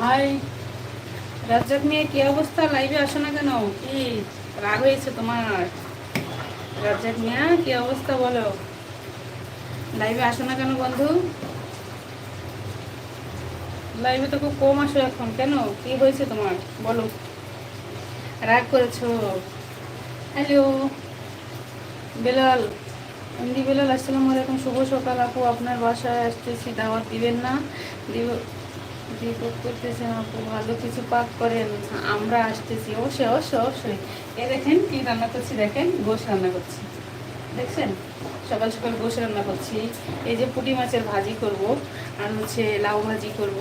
ভাই, রাজ্জাক নিয়ে কি অবস্থা? লাইভে আসো না কেন? কি রাগ হয়েছে তোমার? রাজ্জাক মিয়া, কি অবস্থা বলো? লাইভে আসো না কেন বন্ধু? লাইভে তো খুব কম আসো এখন, কেন? কি হয়েছে তোমার? বলো। রাগ করেছ? হ্যালো বেলাল, এমডি বেলাল, আসসালামু আলাইকুম। শুভ সকাল আপু, আপনার বাসায় আসতেছি, দাওয়াত দিবেন না? দিব দীপক করতেছেন আপু ভালো কিছু পাক করেন আমরা আসতেছি। অবশ্যই অবশ্যই অবশ্যই। এ দেখেন কি রান্না করছি, দেখেন, গোশ রান্না করছি। দেখছেন? সকাল সকাল গোশ রান্না করছি। এই যে পুঁটি মাছের ভাজি করব আর হচ্ছে লাউ ভাজি করব,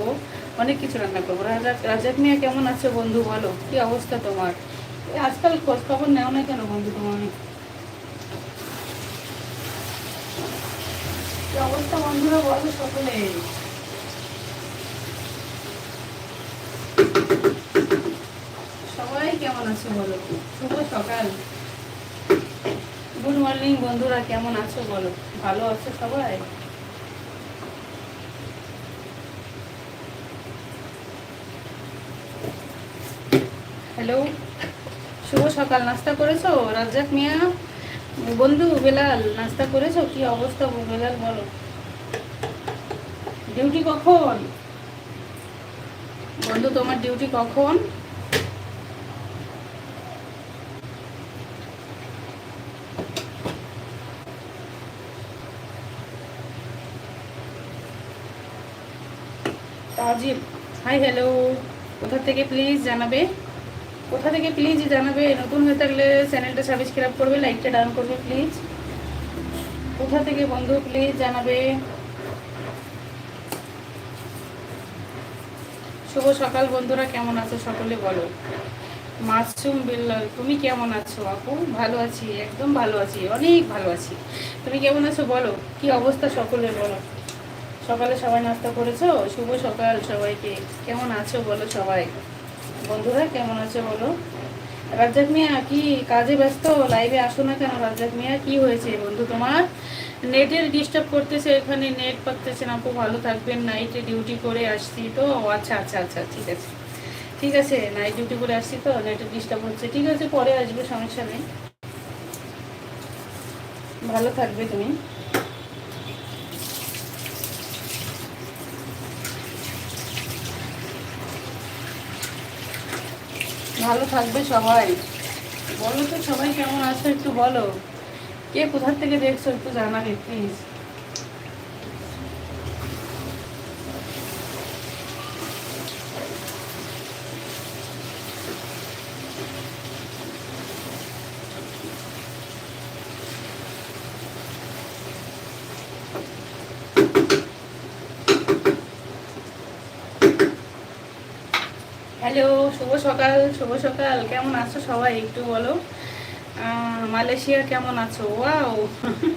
অনেক কিছু রান্না করব। রাজা, রাজাক মিয়া কেমন আছো বন্ধু বলো? কি অবস্থা তোমার? আজকাল খোঁজ খবর নেও না কেন বন্ধু তোমার? অবস্থা বন্ধুরা বলো সকলে সবাই কেমন আছো বলো শুভ সকাল। গুড মর্নিং বন্ধুরা, কেমন আছো বলো? ভালো আছো সবাই? হ্যালো শুভ সকাল। নাস্তা করেছ, রাজ্জাক মিয়া? বন্ধু বেলাল, নাস্তা করেছ? কি অবস্থা বেলাল, বলো? ডিউটি কখন? বন্ধু, তোমার ডিউটি কখন? তাজিব হাই হ্যালো কোথা থেকে প্লিজ জানাবে? কোথা থেকে প্লিজ জানাবে? নতুন হয়ে থাকলে চ্যানেলটা সাবস্ক্রাইব করবে লাইকটা ডাউন করবে প্লিজ কোথা থেকে বন্ধু প্লিজ জানাবে? শুভ সকাল বন্ধুরা, কেমন আছো সকলে বলো? মাসুম বিল্লাল, তুমি কেমন আছো আপু? ভালো আছি, একদম ভালো আছি, অনেক ভালো আছি। তুমি কেমন আছো বলো? কি অবস্থা সকলের বলো? সকালে সবাই নাস্তা করেছ? শুভ সকাল সবাইকে। কেমন আছো বলো সবাই? বন্ধুরা, কেমন আছো বলো? রাজ্জাক মিয়া, কি কাজে ব্যস্ত? লাইভে আসো না কেন রাজ্জাক মিয়া? কি হয়েছে বন্ধু তোমার? নেটের ডিস্টার্ব করতেছে এখানে, নেট পাচ্ছে না খুব ভালো থাকবেন। নাইটে ডিউটি করে আসছি তো। আচ্ছা আচ্ছা আচ্ছা ঠিক আছে। ঠিক আছে নাইট ডিউটি করে আসছি তো নেটের ডিস্টার্ব হচ্ছে। ঠিক আছে, পরে আসবে সমস্যা নেই। ভালো থাকবে তুমি। ভালো থাকবে সবাই। বলো তো সবাই কেমন আছো একটু বলো। কে কোথার থেকে দেখছ একটু জানাবে প্লিজ হ্যালো শুভ সকাল, শুভ সকাল। কেমন আছো সবাই একটু বলো? মালয়েশিয়া কেমন আছো? ওয়াও।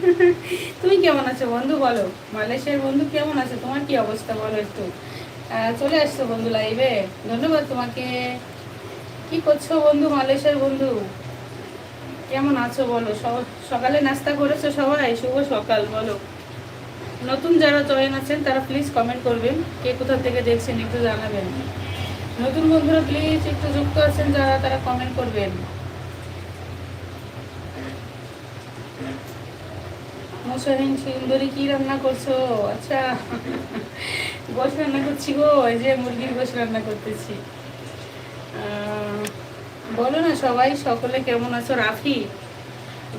তুমি কেমন আছো বন্ধু বলো? মালয়েশিয়ার বন্ধু কেমন আছে? তোমার কি অবস্থা বলো একটু? চলে আসছো বন্ধু লাইভে ধন্যবাদ তোমাকে। কি করছ বন্ধু মালয়েশিয়ার বন্ধু? কেমন আছো বলো? সকালে নাস্তা করেছ সবাই? শুভ সকাল বলো। নতুন যারা জয়েন আছেন, তারা প্লিজ কমেন্ট করবেন। কে কোথা থেকে দেখছেন একটু জানাবেন। নতুন বন্ধুরা প্লিজ একটু যুক্ত আছেন যারা, তারা কমেন্ট করবেন। সুন্দরী, কি রান্না করছ? আচ্ছা রান্না করছি গো, এই যে মুরগির রান্না করতেছি। বলো না সবাই, সকলে কেমন আছো? রাফি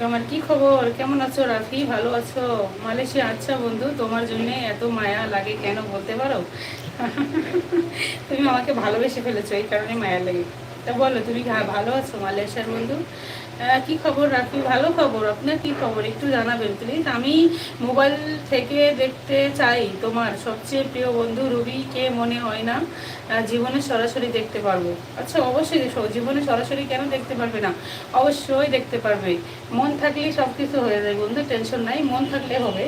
আমার কি খবর? কেমন আছো রাফি? ভালো আছো? মালয়েশিয়া? আচ্ছা বন্ধু, তোমার জন্য এত মায়া লাগে কেন বলতে পারো? তুমি আমাকে ভালোবেসে ফেলেছো, এই কারণে মায়া লাগে। তা বলো, তুমি ভালো আছো মালয়েশিয়ার বন্ধু? কি খবর রাখি ভালো খবর, আপনার কি খবর? একটু জানাবেন প্লিজ আমি মোবাইল থেকে দেখতে চাই, তোমার সবচেয়ে প্রিয় বন্ধু রুবিকে মনে হয় না জীবনে সরাসরি দেখতে পারব? আচ্ছা অবশ্যই জীবনে সরাসরি কেন দেখতে পারবে না? অবশ্যই দেখতে পারবে। মন থাকলেই সব কিছু হয়ে যায় বন্ধু টেনশন নাই। মন থাকলে হবে।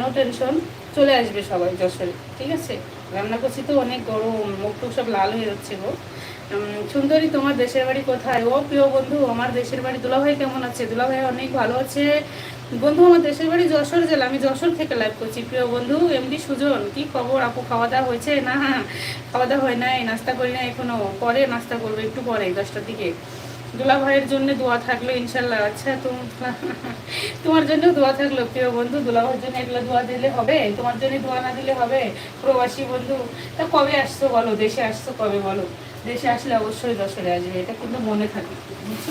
নো টেনশন চলে আসবে সবাই, যশোরে, ঠিক আছে? রান্না করছি তো, অনেক গরম মুখ টুক সব লাল হয়ে যাচ্ছে গো। সুন্দরী, তোমার দেশের বাড়ি কোথায়? ও প্রিয় বন্ধু, আমার দেশের বাড়ি দুলাভাই কেমন আছে? দুলাভাই অনেক ভালো আছে। বন্ধু, আমার দেশের বাড়ি যশোর জেলা, আমি যশোর থেকে লাইভ করছি। প্রিয় বন্ধু এমডি সুজন, কি খবর আপু? খাওয়া দাওয়া হয়েছে? না খাওয়া দাওয়া হয় নাই, নাস্তা করি না এখনও। পরে নাস্তা করব, একটু পরে, দশটার দিকে। দুলা ভাইয়ের জন্য দোয়া থাকল, ইনশাল্লাহ আচ্ছা তুমি তোমার জন্য দোয়া থাকল, প্রিয় বন্ধু, দুলা ভাইয়ের জন্য এগুলো দোয়া দিলে হবে, তোমার জন্য দোয়া না দিলে হবে। প্রবাসী বন্ধু, তা কবে আসছো বলো, দেশে আসছো কবে বলো? দেশে আসলে অবশ্যই দশরে আসবে, এটা কিন্তু মনে থাকে, বুঝছ?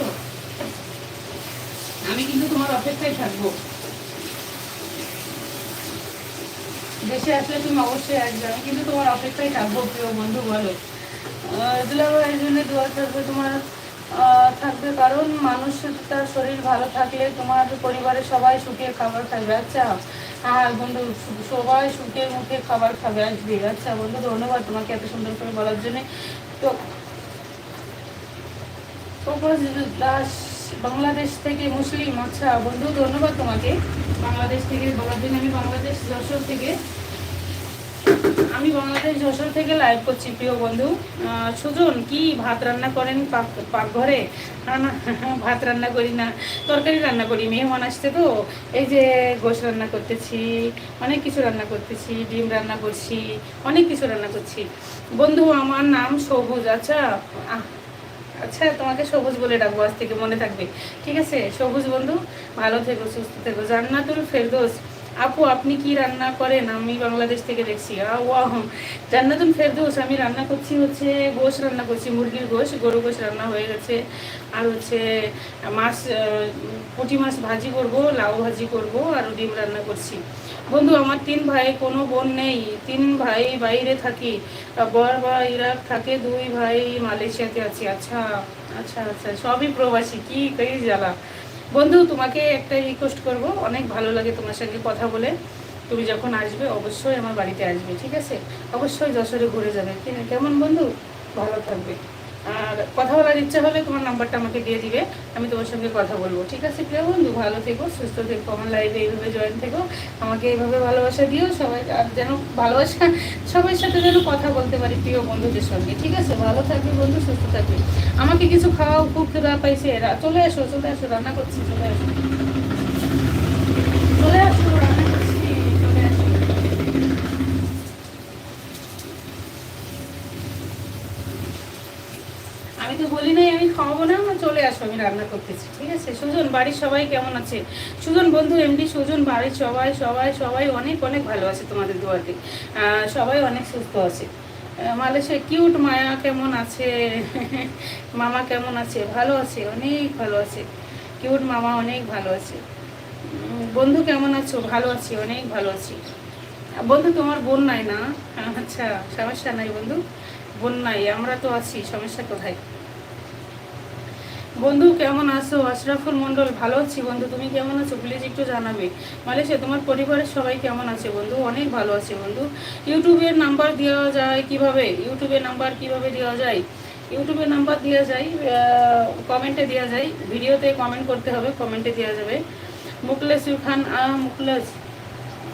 আমি কিন্তু তোমার অপেক্ষায় থাকব। দেশে আসলে তুমি অবশ্যই আসবে, আমি কিন্তু তোমার অপেক্ষায় থাকব, প্রিয় বন্ধু, বলো। দুলাভাইয়ের জন্য দোয়া থাকবে তোমার থাকবে কারণ মানুষ তার শরীর ভালো থাকলে তোমার পরিবারের সবাই সুখে খাবার খাবে। আচ্ছা হ্যাঁ বন্ধু, সবাই সুখে মুখে খাবার খাবে, আসবে। আচ্ছা বন্ধু, ধন্যবাদ তোমাকে এত সুন্দর করে বলার জন্যে। তো দাস, বাংলাদেশ থেকে মুসলিম। আচ্ছা বন্ধু, ধন্যবাদ তোমাকে। বাংলাদেশ থেকে বলার জন্য আমি বাংলাদেশ যশোর থেকে আমি বাংলাদেশ যশোর থেকে লাইভ করছি, প্রিয় বন্ধু। সুজন, কি ভাত রান্না করেন পাক- পাকঘরে? ভাত রান্না করি না, তরকারি রান্না করি, মেহমান আসছে তো। এই যে গোশ রান্না করতেছি, অনেক কিছু রান্না করতেছি, ডিম রান্না করছি, অনেক কিছু রান্না করছি। বন্ধু, আমার নাম সবুজ আচ্ছা? আচ্ছা তোমাকে সবুজ বলে ডাকবো, আজ থেকে মনে থাকবে। ঠিক আছে? সবুজ বন্ধু, ভালো থেকো, সুস্থ থেকো। জান্নাতুল ফেরদোস। আপু, আপনি কি রান্না করেন? আমি বাংলাদেশ থেকে দেখছি। জান্নাতুল ফেরদৌস, আমি রান্না করছি হচ্ছে গোশ রান্না করছি, মুরগির গোশ, গরু গোশ রান্না হয়ে গেছে। আর হচ্ছে মাছ পুঁটি মাছ ভাজি করব, লাউ ভাজি করব আর ডিম রান্না করছি। বন্ধু, আমার তিন ভাই, কোনো বোন নেই। তিন ভাই বাইরে থাকি। বর বা ইরাক থাকে, দুই ভাই মালয়েশিয়াতে আছি। আচ্ছা আচ্ছা আচ্ছা সবই প্রবাসী। কি কই জ্বালা। বন্ধু, তোমাকে একটা রিকোয়েস্ট করব। অনেক ভালো লাগে তোমার সঙ্গে কথা বলে। তুমি যখন আসবে, অবশ্যই আমার বাড়িতে আসবে, ঠিক আছে? অবশ্যই যশোরে ঘুরে যাবে। কেমন বন্ধু? ভালো থাকবে। কথা বলার ইচ্ছা হলে তোমার নাম্বারটা আমাকে দিয়ে দিবে, আমি তোমার সঙ্গে কথা বলব। ঠিক আছে প্রিয় বন্ধু? ভালো থেকো, সুস্থ থেকো, আমার লাইফে এইভাবে জয়েন থেকো। আমাকে এইভাবে ভালোবাসা দিও, সবাই আর যেন ভালোবাসা সবার সাথে যেন কথা বলতে পারি প্রিয় বন্ধুদের সঙ্গে। ঠিক আছে? ভালো থাকবে বন্ধু, সুস্থ থাকবে। আমাকে কিছু খাওয়াও, খুব ক্ষুধা পাইছে। এরা, চলে আসো চলে আসো, রান্না করছি, চলে আসো চলে আসো রান্না করছি চলে আসো আমি তো বলি নাই আমি খাওয়াবো না আমার চলে আসো আমি রান্না করতেছি, ঠিক আছে? সুজন, বাড়ির সবাই কেমন আছে? সুজন বন্ধু, এমডি সুজন, বাড়ির সবাই সবাই সবাই অনেক অনেক ভালো আছে তোমাদের দোয়াতে সবাই অনেক সুস্থ আছে। মালয়েশিয়া কিউট মায়া কেমন আছে? মামা কেমন আছে? ভালো আছে, অনেক ভালো আছে। কিউট মামা অনেক ভালো আছে। বন্ধু কেমন আছো? ভালো আছি, অনেক ভালো আছি। বন্ধু, তোমার বোন নাই না? আচ্ছা সমস্যা নাই বন্ধু? বোন নাই, আমরা তো আছি, সমস্যা কোথায়? বন্ধু, কেমন আছো? আশরাফুল মন্ডল ভালো আছি বন্ধু, তুমি কেমন আছো? প্লিজ একটু জানাবে। মালয়েশিয়া, তোমার পরিবারের সবাই কেমন আছে বন্ধু? অনেক ভালো আছে বন্ধু। ইউটিউবের নাম্বার দেওয়া যায় কীভাবে? ইউটিউবের নাম্বার কীভাবে দেওয়া যায়? ইউটিউবের নাম্বার দেওয়া যায় কমেন্টে দেওয়া যায়। ভিডিওতে কমেন্ট করতে হবে কমেন্টে দেওয়া যাবে। মুকলেশ খান মুকলেশ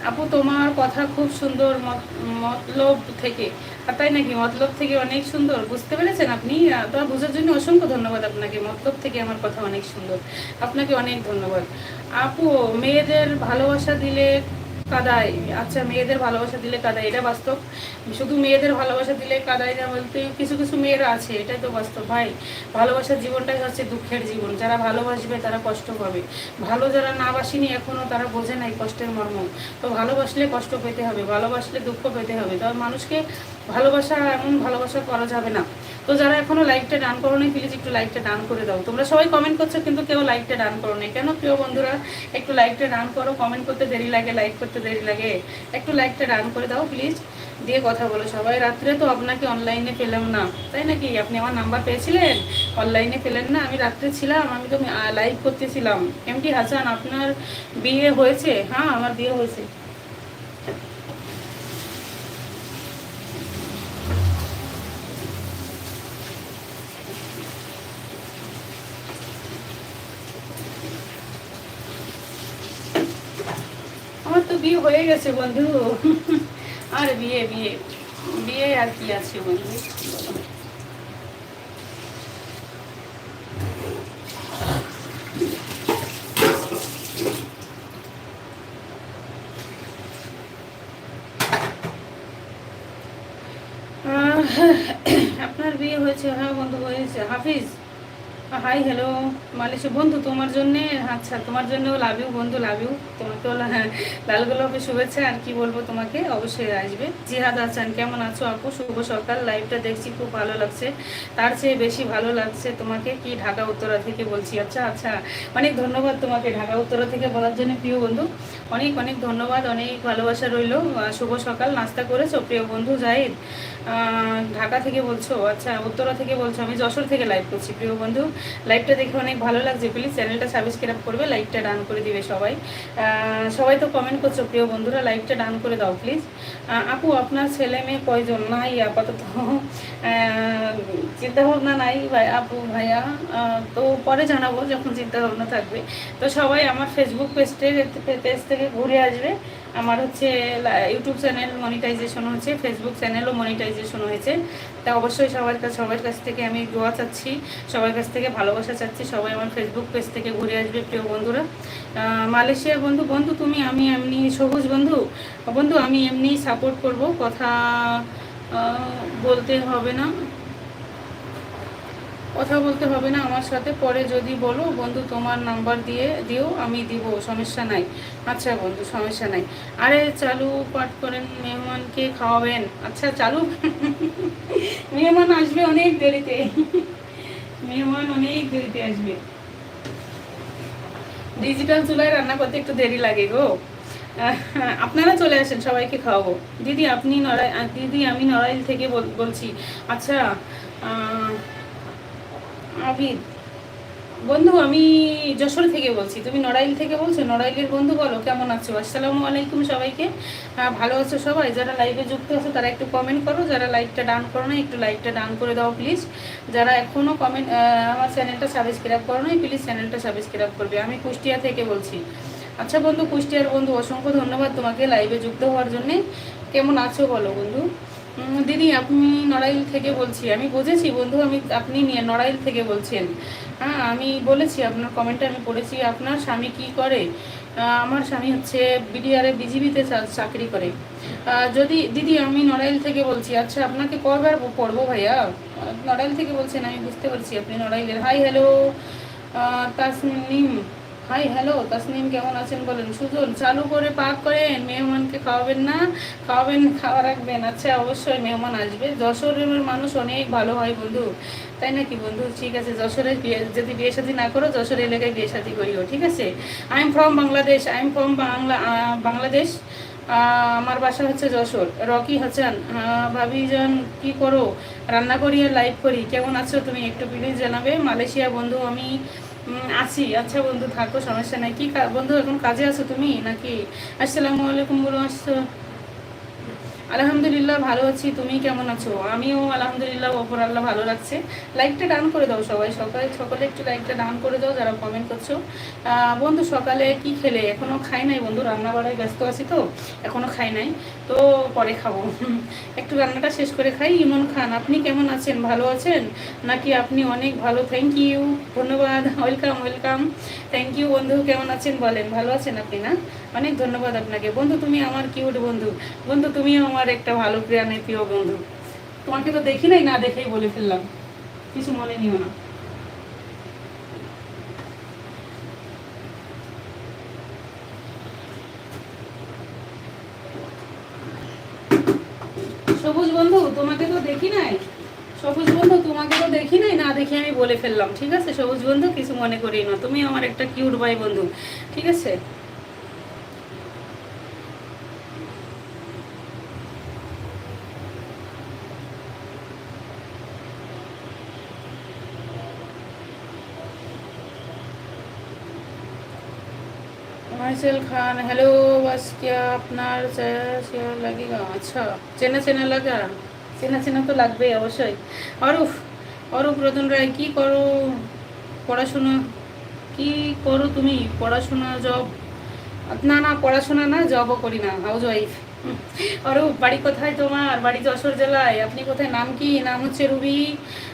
আপু, তোমার কথা খুব সুন্দর, মত- মতলব থেকে। তাই নাকি? মতলব থেকে অনেক সুন্দর। বুঝতে পেরেছেন আপনি? তো বুঝার জন্য অসংখ্য ধন্যবাদ আপনাকে। মতলব থেকে আমার কথা অনেক সুন্দর। আপনাকে অনেক ধন্যবাদ। আপু, মেয়েদের ভালোবাসা দিলে কাদায় আচ্ছা মেয়েদের ভালোবাসা দিলে কাদায়, এটা বাস্তব? শুধু মেয়েদের ভালোবাসা দিলে কাদায় না বলতে কিছু কিছু মেয়েরা আছে, এটাই তো বাস্তব। ভাই ভালোবাসার জীবনটাই হচ্ছে দুঃখের জীবন। যারা ভালোবাসবে, তারা কষ্ট পাবে। ভালো যারা না বাসিনি, এখনও তারা বোঝে নাই কষ্টের মর্ম। তো ভালোবাসলে কষ্ট পেতে হবে, ভালোবাসলে দুঃখ পেতে হবে। তবে মানুষকে ভালোবাসা, এমন ভালোবাসা করা যাবে না। তো যারা এখনও লাইকটা ডান করো নি প্লিজ একটু লাইকটা ডান করে দাও। তোমরা সবাই কমেন্ট করছ, কিন্তু কেউ লাইকটা ডান করো নি কেন প্রিয় বন্ধুরা, একটু লাইকটা ডান করো কমেন্ট করতে দেরি লাগে লাইক করতে দেরি লাগে। একটু লাইকটা ডান করে দাও প্লিজ দিয়ে কথা বলো সবাই। রাত্রে তো আপনাকে অনলাইনে পেলাম না, তাই নাকি? আপনি আমার নাম্বার পেয়েছিলেন? অনলাইনে পেলেন না, আমি রাত্রে ছিলাম, আমি তো লাইভ করতেছিলাম। এমটি হাসান আপনার বিয়ে হয়েছে? হ্যাঁ আমার বিয়ে হয়েছে আমার তো বিয়ে হয়ে গেছে বন্ধু। আর বিয়ে বিয়ে। বিয়ে আর কি আছে বন্ধু। আপনার বিয়ে হয়েছে হ্যাঁ বন্ধু, হয়েছে। হাফিজ, হাই, হ্যালো। মালয়েশিয়া বন্ধু তোমার জন্যে আচ্ছা তোমার জন্যও লাভ ইউ বন্ধু লাভ হ্যাঁ, লাল গোলাপে শুভেচ্ছা আর কি বলব তোমাকে? অবশ্যই আসবে। জিহাদ আছেন কেমন আছো আপু? শুভ সকাল। লাইভটা দেখছি খুব ভালো লাগছে। তার চেয়ে বেশি ভালো লাগছে তোমাকে কি ঢাকা উত্তরা থেকে বলছি। আচ্ছা আচ্ছা অনেক ধন্যবাদ তোমাকে ঢাকা উত্তরা থেকে বলার জন্য প্রিয় বন্ধু। অনেক অনেক ধন্যবাদ অনেক ভালোবাসা রইল। শুভ সকাল। নাস্তা করেছ প্রিয় বন্ধু জাহিদ? ঢাকা থেকে বলছো আচ্ছা উত্তরা থেকে বলছো। আমি যশোর থেকে লাইভ করছি প্রিয় বন্ধু। লাইভটা দেখে অনেক ভালো লাগছে প্লিজ চ্যানেলটা সাবস্ক্রাইব করবে লাইকটা ডান করে দিবে সবাই। সবাই তো কমেন্ট করছ, প্রিয় বন্ধুরা লাইকটা ডান করে দাও প্লিজ আপু, আপনার ছেলে মেয়ে কয়জন? নাই, আপাতত। চিন্তাভাবনা নাই, ভাই, আপু, ভাইয়া। তো পরে জানাব যখন চিন্তাভাবনা থাকবে। তো সবাই আমার ফেসবুক পেজটে পেজ থেকে ঘুরে আসবে। আমার হচ্ছে ইউটিউব চ্যানেল মনিটাইজেশন হচ্ছে ফেসবুক চ্যানেলও মনিটাইজেশন হয়েছে। তা অবশ্যই সবার কাছে সবার কাছ থেকে আমি দোয়া চাচ্ছি, সবার কাছ থেকে ভালোবাসা চাচ্ছি, সবাই আমার ফেসবুক পেজ থেকে ঘুরে আসবে প্রিয় বন্ধুরা। মালয়েশিয়া মালয়েশিয়ার বন্ধু বন্ধু তুমি, আমি এমনি সবুজ বন্ধু। বন্ধু, আমি এমনি সাপোর্ট করব, কথা বলতে হবে না। কথা বলতে হবে না আমার সাথে। পরে যদি বলো, বন্ধু তোমার নাম্বার দিয়ে দিও, আমি দিব, সমস্যা নাই। আচ্ছা বন্ধু, সমস্যা নাই। আরে চালু পাঠ করেন, মেহমানকে খাওয়াবেন। আচ্ছা চালু। মেহমান আসবে অনেক দেরিতে। মেহমান অনেক দেরিতে আসবে। ডিজিটাল চুলায় রান্না করতে একটু দেরি লাগে গো। আপনারা চলে আসেন, সবাইকে খাওয়াবো। দিদি, আপনি নড়াই দিদি, আমি নড়াইল থেকে বলছি। আচ্ছা আবিদ, বন্ধু, আমি যশোর থেকে বলছি। তুমি নড়াইল থেকে বলছো? নড়াইলের বন্ধু বলো, কেমন আছো? আসসালামু আলাইকুম সবাইকে। হ্যাঁ ভালো আছো সবাই? যারা লাইভে যুক্ত আছো, তারা একটু কমেন্ট করো। যারা লাইভটা ডান করো না একটু লাইভটা ডান করে দাও প্লিজ যারা এখনও কমেন্ট আমার চ্যানেলটা সাবস্ক্রাইব করো না প্লিজ চ্যানেলটা সাবস্ক্রাইব করবে। আমি কুষ্টিয়া থেকে বলছি। আচ্ছা বন্ধু, কুষ্টিয়ার বন্ধু, অসংখ্য ধন্যবাদ তোমাকে লাইভে যুক্ত হওয়ার জন্যে। কেমন আছো বলো, বন্ধু? দিদি, আপনি নড়াইল থেকে বলছি। আমি বুঝেছি বন্ধু, আমি, আপনি নিয়ে নড়াইল থেকে বলছেন। হ্যাঁ আমি বলেছি, আপনার কমেন্টটা আমি পড়েছি আপনার স্বামী কি করে? আমার স্বামী হচ্ছে বিডিআরে বিজিবিতে চাকরি করে। যদি, দিদি, আমি নড়াইল থেকে বলছি। আচ্ছা আপনাকে কবার পড়ব ভাইয়া? নড়াইল থেকে বলছেন, আমি বুঝতে পারছি। আপনি নড়াইলের, hi, hello. Tasnim hi hello Tasnim কেমন আছেন বলেন? সুজন, চালু করে পাক করেন মেহমানকে খাওয়াবেন না? খাওয়াবেন, খাওয়া রাখবেন। আচ্ছা অবশ্যই মেহমান আসবে। যশোরের মানুষ অনেক ভালো হয় বন্ধু। তাই নাকি বন্ধু? ঠিক আছে যশোরের বিয়ে, যদি বিয়ে শাদী না করো, যশোর এলাকায় বিয়ে শাদী করিও, ঠিক আছে? I am from Bangladesh I am from Bangla Bangladesh আমার বাসা হচ্ছে যশোর। রকি হাসান ভাবিজন কি করো? রান্না করি আর লাইভ করি। কেমন আছো তুমি? একটু প্লিজ জানাবে। মালয়েশিয়া বন্ধু আমি। আছি। আচ্ছা বন্ধু, থাকো, সমস্যা নাই। কি বন্ধু, এখন কাজে আছো তুমি? নাকি? আসসালামু আলাইকুম বলো আসছো আলহামদুলিল্লাহ, ভালো আছি। তুমি কেমন আছো? আমিও আলহামদুলিল্লাহ, ওপর আল্লাহ ভালো লাগছে লাইকটা ডান করে দাও সবাই। সকালে সকলে একটু লাইকটা ডান করে দাও, যারা কমেন্ট করছ। বন্ধু, সকালে কি খেলে? এখনও খাই নাই বন্ধু রান্না বাড়ায় ব্যস্ত আছি তো, এখনও খাই নাই। তো পরে খাব। একটু রান্নাটা শেষ করে খাই। ইমন খান, আপনি কেমন আছেন? ভালো আছেন? নাকি আপনি অনেক ভালো? থ্যাংক ইউ ধন্যবাদ। ওয়েলকাম ওয়েলকাম থ্যাংক ইউ বন্ধু। কেমন আছেন বলেন? ভালো আছেন আপনি না? অনেক ধন্যবাদ আপনাকে। বন্ধু, তুমি আমার কিউট বন্ধু। বন্ধু, তুমিও আমার একটা ভালো প্রিয়ানের প্রিয় বন্ধু। তোমাকে তো দেখি নাই, না দেখেই বলে ফেললাম। কিছু মনে নিও না। সবুজ বন্ধু, তোমাকে তো দেখি নাই? সবুজ বন্ধু, তোমাকে তো দেখি নাই? না দেখে আমি বলে ফেললাম, ঠিক আছে? সবুজ বন্ধু, কিছু মনে করি না। তুমি আমার একটা কিউট ভাই বন্ধু, ঠিক আছে? माइसेल खान हेलो बस क्या আপনার শেয়ার লাগেগা আচ্ছা চেনা চেনা লাগা চেনা চেনা তো লাগবেই অবশ্যই অরূপ অরূপ রতন রায় কি করো পড়াশোনা কি করো তুমি পড়াশোনা জব না না পড়াশোনা না জবও করি না হাউস ওয়াইফ অরূপ বাড়ি কোথায় তোমার বাড়ি যশোর জেলায় আপনি কোথায় নাম কি নাম হচ্ছে রুবি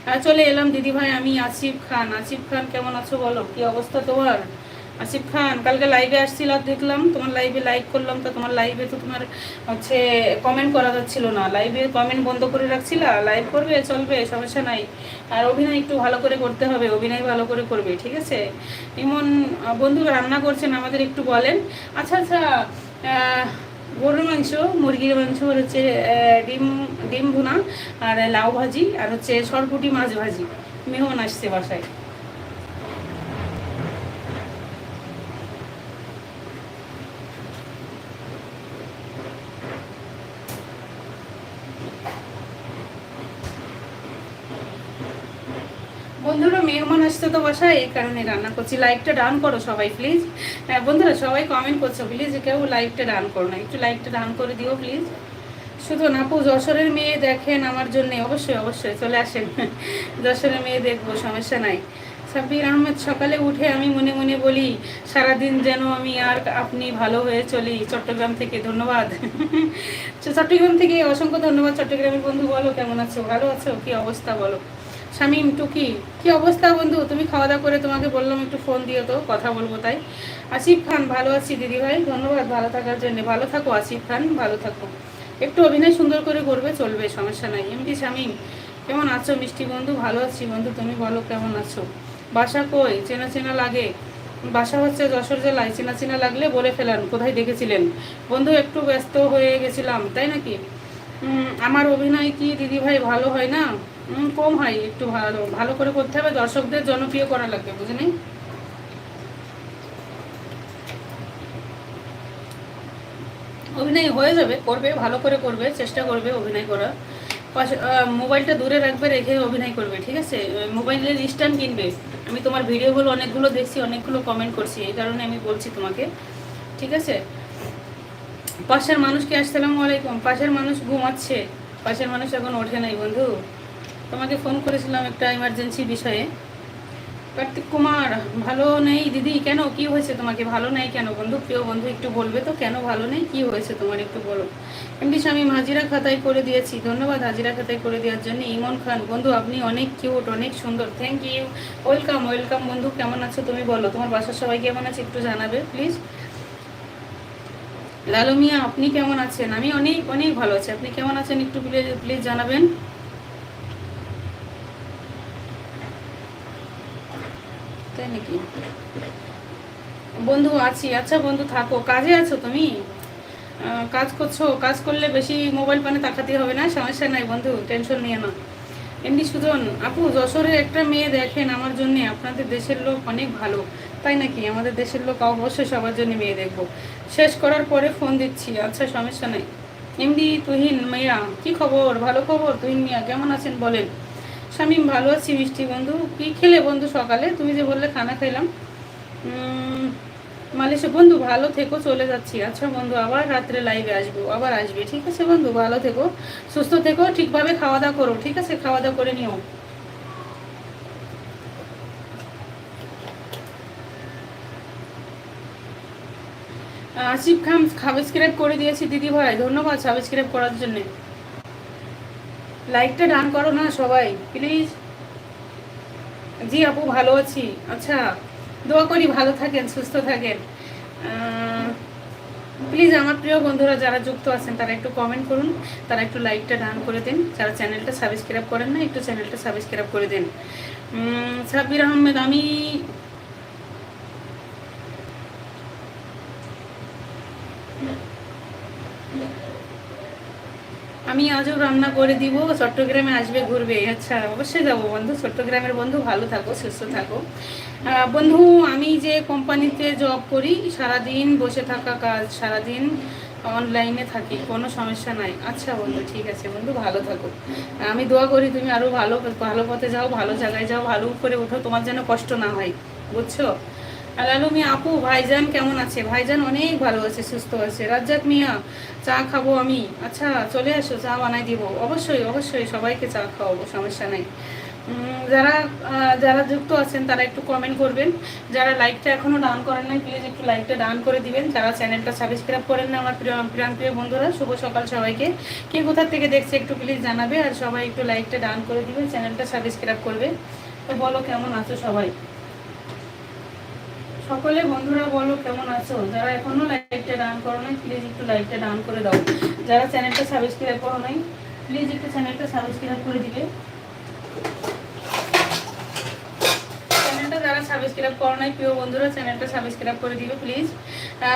আহ, চলে এলাম দিদি ভাই আমি আসিফ খান আসিফ খান কেমন আছো বলো কি অবস্থা তোমার আসিফ খান, কালকে লাইভে আসছিল আর দেখলাম, তোমার লাইভে লাইভ করলাম, তো তোমার লাইভে তো তোমার হচ্ছে কমেন্ট করা যাচ্ছিল না। লাইভে কমেন্ট বন্ধ করে রাখছিলা লাইভ করবে, চলবে, সমস্যা নাই। আর অভিনয় একটু ভালো করে করতে হবে, অভিনয় ভালো করে করবে, ঠিক আছে? এমন বন্ধু রান্না করছেন, আমাদের একটু বলেন। আচ্ছা আচ্ছা গরুর মাংস, মুরগির মাংস হচ্ছে ডিম ডিম ভুনা, আর লাউ ভাজি, আর হচ্ছে সরপুটি মাছ ভাজি। মেহমান আসছে বাসায় বন্ধুরা মেহমান আসছে তো বাসায়, এই কারণে রান্না করছি। লাইকটা ডান করো সবাই প্লিজ হ্যাঁ বন্ধুরা, সবাই কমেন্ট করছ প্লিজ কেউ লাইকটা ডান করো না। একটু লাইকটা ডান করে দিও প্লিজ শুধু নাপু, যশোরের মেয়ে দেখেন আমার জন্য। অবশ্যই অবশ্যই, চলে আসেন। যশোরের মেয়ে দেখব, সমস্যা নাই। সাব্বির আহমেদ, সকালে উঠে আমি মনে মনে বলি, সারাদিন যেন আমি আর আপনি ভালো হয়ে চলি। চট্টগ্রাম থেকে ধন্যবাদ। চট্টগ্রাম থেকে অসংখ্য ধন্যবাদ। চট্টগ্রামের বন্ধু বলো, কেমন আছো? ভালো আছো? কি অবস্থা বলো? শামিম টুকি কি? অবস্থা বন্ধু? তুমি খাওয়া দাওয়া করে তোমাকে বললাম একটু ফোন দিও তো, কথা বলব তাই। আসিফ খান, ভালো আছি দিদি ভাই, ধন্যবাদ, ভালো থাকার জন্য। ভালো থাকো আসিফ খান, ভালো থাকো। একটু অভিনয় সুন্দর করে করবে, চলবে, সমস্যা নাই। এমনি শামিম কেমন আছো মিষ্টি বন্ধু? ভালো আছি বন্ধু, তুমি বলো কেমন আছো? বাসা কই? চেনা চেনা লাগে? বাসা হচ্ছে যশোর জেলায়, চেনা চেনা লাগলে বলে ফেলান, কোথায় দেখেছিলেন? বন্ধু, একটু ব্যস্ত হয়ে গেছিলাম, তাই নাকি? আমার অভিনয় কি দিদি ভাই, ভালো হয় না? কম হয়, একটু ভালো। ভালো করে করতে হবে, দর্শকদের জনপ্রিয় করা লাগবে বুঝলি অভিনয় হয়ে যাবে, করবে, ভালো করে করবে, চেষ্টা করবে অভিনয় করার। মোবাইলটা দূরে রাখবে, রেখে অভিনয় করবে, ঠিক আছে? মোবাইলের স্ট্যান্ড কিনবে। আমি তোমার ভিডিওগুলো অনেকগুলো দেখছি, অনেকগুলো কমেন্ট করছি, এই কারণে আমি বলছি তোমাকে, ঠিক আছে? পাশের মানুষকে, আসসালামু আলাইকুম, পাশের মানুষ ঘুমাচ্ছে, পাশের মানুষ এখন ওঠে নাই বন্ধু। তোমাকে ফোন করেছিলাম একটা ইমার্জেন্সি বিষয়ে। কার্তিক কুমার, ভালো নেই দিদি, কেন? কি হয়েছে তোমাকে? ভালো নেই কেন? বন্ধু, প্রিয় বন্ধু, একটু বলবে তো কেন ভালো নেই? কি হয়েছে তোমার একটু বলো। এমনি আমি হাজিরা খাতায় করে দিয়েছি। ধন্যবাদ হাজিরা খাতায় করে দেওয়ার জন্য। ইমন খান, বন্ধু, আপনি অনেক কিউট অনেক সুন্দর। থ্যাংক ইউ ওয়েলকাম ওয়েলকাম বন্ধু, কেমন আছো তুমি বলো? তোমার বাসার সবাই কেমন আছে? একটু জানাবে প্লিজ লালু মিয়া, আপনি কেমন আছেন? আমি অনেক অনেক ভালো আছি। আপনি কেমন আছেন? একটু প্লিজ প্লিজ জানাবেন। তাই নাকি? বন্ধু আছি। আচ্ছা বন্ধু, থাকো। কাজে আছো তুমি? কাজ করছ? কাজ করলে বেশি মোবাইল পানে তাকাতে হবে না, সমস্যা নাই বন্ধু, টেনশন নিয়ে না। এমনি সুজন, আপু, যশোরের একটা মেয়ে দেখেন আমার জন্য। আপনাদের দেশের লোক অনেক ভালো। তাই নাকি? আমাদের দেশের লোক অবশ্যই সবার জন্য মেয়ে দেখব। শেষ করার পরে ফোন দিচ্ছি। আচ্ছা সমস্যা নাই। এমনি তুহিন, মিয়া, কি খবর? ভালো খবর? তুহিন মিয়া, কেমন আছেন বলেন? শামিম ভালো আছি মিষ্টি বন্ধু। কি খেলে বন্ধু সকালে? তুমি যে বললে খানা খেলাম মালয়েশিয়া বন্ধু, ভালো থেকো, চলে যাচ্ছি। আচ্ছা বন্ধু, আবার রাত্রে লাইভে আসব, আবার আসবে, ঠিক আছে বন্ধু? ভালো থেকো, সুস্থ থেকো, ঠিকভাবে খাওয়া দাওয়া করো, ঠিক আছে? খাওয়া দাওয়া করে নিও। আসিফ খান, সাবস্ক্রাইব করে দিয়েছি দিদি ভাই ধন্যবাদ সাবস্ক্রাইব করার জন্য। লাইকটা ডান করো না সবাই প্লিজ জি আপু, ভালো আছি। আচ্ছা দোয়া করি, ভালো থাকেন, সুস্থ থাকেন। প্লিজ আমার প্রিয় বন্ধুরা, যারা যুক্ত আছেন, তারা একটু কমেন্ট করুন। তারা একটু লাইকটা ডান করে দিন। যারা চ্যানেলটা সাবস্ক্রাইব করেন না, একটু চ্যানেলটা সাবস্ক্রাইব করে দিন। সাব্বির আহমেদ, আমি আমি আজও রান্না করে দিব, চট্টগ্রামে আসবে, ঘুরবে। আচ্ছা অবশ্যই যাব বন্ধু, চট্টগ্রামের বন্ধু, ভালো থাকো, সুস্থ থাকো। বন্ধু, আমি যে কোম্পানিতে জব করি, সারাদিন বসে থাকা কাজ, সারাদিন অনলাইনে থাকি, কোনো সমস্যা নাই। আচ্ছা বন্ধু, ঠিক আছে বন্ধু, ভালো থাকো। আমি দোয়া করি তুমি আরও ভালো ভালো পথে যাও, ভালো জায়গায় যাও, ভালো করে ওঠো, তোমার যেন কষ্ট না হয়, বুঝছ? লালু মিয়া আপু, ভাইজান কেমন আছে? ভাইজান অনেক ভালো আছে, সুস্থ আছে। রাজ্জাক মিয়া, চা খাব আমি। আচ্ছা চলে আসো, চা বানাই দিব। অবশ্যই অবশ্যই, সবাইকে চা খাওয়াবো, সমস্যা নাই। যারা যারা যুক্ত আছেন, তারা একটু কমেন্ট করবেন। যারা লাইকটা এখনও ডাউন করেন নাই প্লিজ একটু লাইকটা ডাউন করে দিবেন। যারা চ্যানেলটা সাবস্ক্রাইব করেন না আমার প্রিয় প্রিয়ান প্রিয় বন্ধুরা, শুভ সকাল সবাইকে। কে কোথা থেকে দেখছে একটু প্লিজ জানাবে, আর সবাই একটু লাইকটা ডাউন করে দিবেন চ্যানেলটা সাবস্ক্রাইব করবে। তো বলো, কেমন আছো সবাই? সকলে বন্ধুরা বলো, কেমন আছো? যারা এখনও লাইকটা ডান করো নাই প্লিজ একটু লাইকটা ডান করে দাও। যারা চ্যানেলটা সাবস্ক্রাইব করো নাই প্লিজ একটু চ্যানেলটা সাবস্ক্রাইব করে দিবে। যারা সাবস্ক্রাইব করো নাই, প্রিয় বন্ধুরা চ্যানেলটা সাবস্ক্রাইব করে দিবে প্লিজ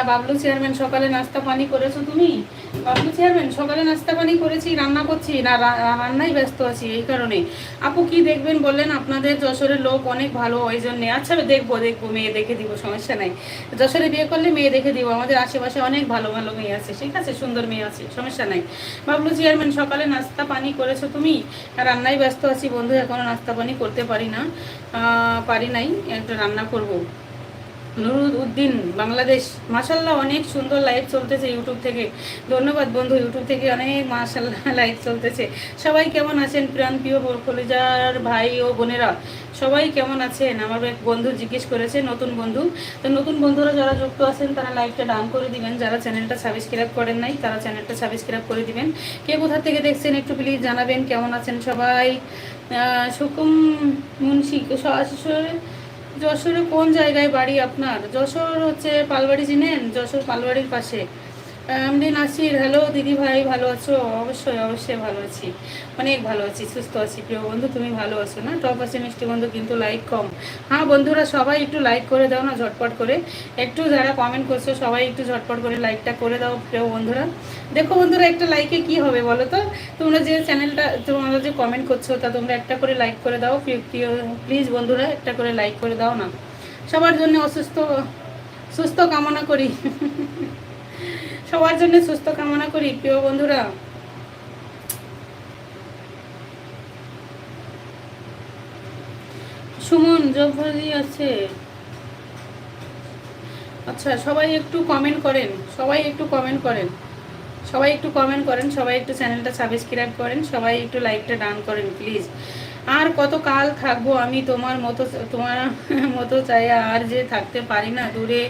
বাবলু চেয়ারম্যান সকালে নাস্তা পানি করেছ তুমি? বাবলু চেয়ারম্যান সকালে নাস্তা পানি করেছি, রান্না করছি, না রান্নাই ব্যস্ত আছি, এই কারণে। আপু কি দেখবেন বললেন, আপনাদের যশোরের লোক অনেক ভালো, ওই জন্যে। আচ্ছা দেখব দেখব, মেয়ে দেখে দিব, সমস্যা নাই। যশোরে বিয়ে করলে মেয়ে দেখে দিব, আমাদের আশেপাশে অনেক ভালো ভালো মেয়ে আছে, ঠিক আছে? সুন্দর মেয়ে আছে, সমস্যা নাই। বাবলু চেয়ারম্যান সকালে নাস্তা পানি করেছ তুমি? রান্নায় ব্যস্ত আছি, বন্ধু, এখনও নাস্তা পানি করতে পারি না। পারি নাই একটা রান্না করব। নুরুদ উদ্দিন বাংলাদেশ। মাসাল্লাহ অনেক সুন্দর লাইভ চলতেছে ইউটিউব থেকে। ধন্যবাদ বন্ধু ইউটিউব থেকে অনেক মাসাল্লাহ লাইভ চলতেছে। সবাই কেমন আছেন? প্রাণ প্রিয় কলিজার ভাই ও বোনেরা, সবাই কেমন আছেন? আমার এক বন্ধু জিজ্ঞেস করেছে, নতুন বন্ধু। তো নতুন বন্ধুরা যারা যুক্ত আছেন, তারা লাইভটা ডান করে দিবেন। যারা চ্যানেলটা সাবস্ক্রাইব করেন নাই, তারা চ্যানেলটা সাবস্ক্রাইব করে দিবেন। কে কোথা থেকে দেখছেন, একটু প্লিজ জানাবেন, কেমন আছেন সবাই? সুকুম মুন্সি যশোরে কোন জায়গায় বাড়ি আপনার? যশোর হচ্ছে পালবাড়ি চিনেন? যশোর পালবাড়ির পাশে। এমডি নাসির হ্যালো দিদি ভাই, ভালো আছো? অবশ্যই অবশ্যই ভালো আছি। অনেক ভালো আছি, সুস্থ আছি। প্রিয় বন্ধু, তুমি ভালো আছো না? টপ আছে, মিষ্টি বন্ধু, কিন্তু লাইক কম। হ্যাঁ বন্ধুরা, সবাই একটু লাইক করে দাও না, ঝটপট করে। একটু যারা কমেন্ট করছ, সবাই একটু ঝটপট করে লাইকটা করে দাও, প্রিয় বন্ধুরা। দেখো বন্ধুরা, একটা লাইকে কি হবে বলো তো? তোমরা যে চ্যানেলটা তোমরা যে কমেন্ট করছ, তা তোমরা একটা করে লাইক করে দাও। প্রিয় প্লিজ বন্ধুরা, একটা করে লাইক করে দাও না। সবার জন্য অসুস্থ, সুস্থ কামনা করি। সবার জন্য সুস্থ কামনা করি, প্রিয় বন্ধুরা। সুমন জবভাজি আছে আচ্ছা সবাই একটু কমেন্ট করেন, সবাই একটু কমেন্ট করেন। সবাই একটু কমেন্ট করেন, সবাই একটু চ্যানেলটা সাবস্ক্রাইব করেন, সবাই একটু লাইকটা ডান করেন প্লিজ আর কত কাল থাকব আমি তোমার মতো তোমার মতো চাই, আর যে থাকতে পারি না দূরে।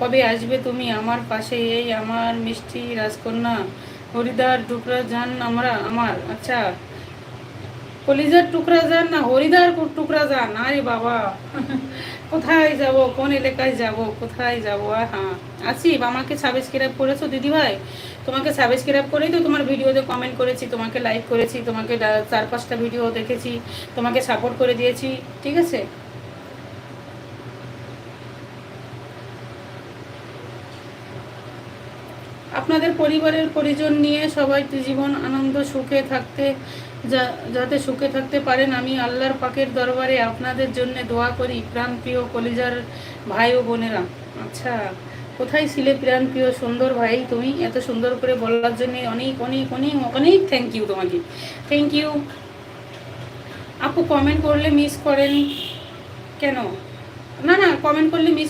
কবে আসবে তুমি আমার পাশে? এই আমার মিষ্টি রাজকন্যা, হরিদার টুকরা যান আমরা, আমার। আচ্ছা কলিজার টুকরা যান না, হরিদার টুকরা যান আরে বাবা। কোথায় যাব? কোন এলাকায় যাব? কোথায় যাব? হ্যাঁ আছি, আমাকে সাবস্ক্রাইব করেছ দিদি ভাই? তোমাকে সাবস্ক্রাইব করেই তো তোমার ভিডিওতে কমেন্ট করেছি, তোমাকে লাইক করেছি, তোমাকে চার পাঁচটা ভিডিও দেখেছি, তোমাকে সাপোর্ট করে দিয়েছি, ঠিক আছে? আপনাদের পরিবারের পরিজন নিয়ে সবাই জীবন আনন্দ, সুখে থাকতে যাতে সুখে থাকতে পারেন, আমি আল্লাহর পাকের দরবারে আপনাদের জন্য দোয়া করি প্রাণ প্রিয় কলিজার ভাই ও বোনেরা। আচ্ছা কোথায় ছিলে প্রাণ প্রিয় সুন্দর ভাই তুমি? এত সুন্দর করে বলার জন্য অনেক অনেক অনেক অনেক থ্যাংক ইউ তোমাকে। থ্যাংক ইউ আপু কমেন্ট করলে মিস করেন কেন? না না কমেন্ট করলে মিস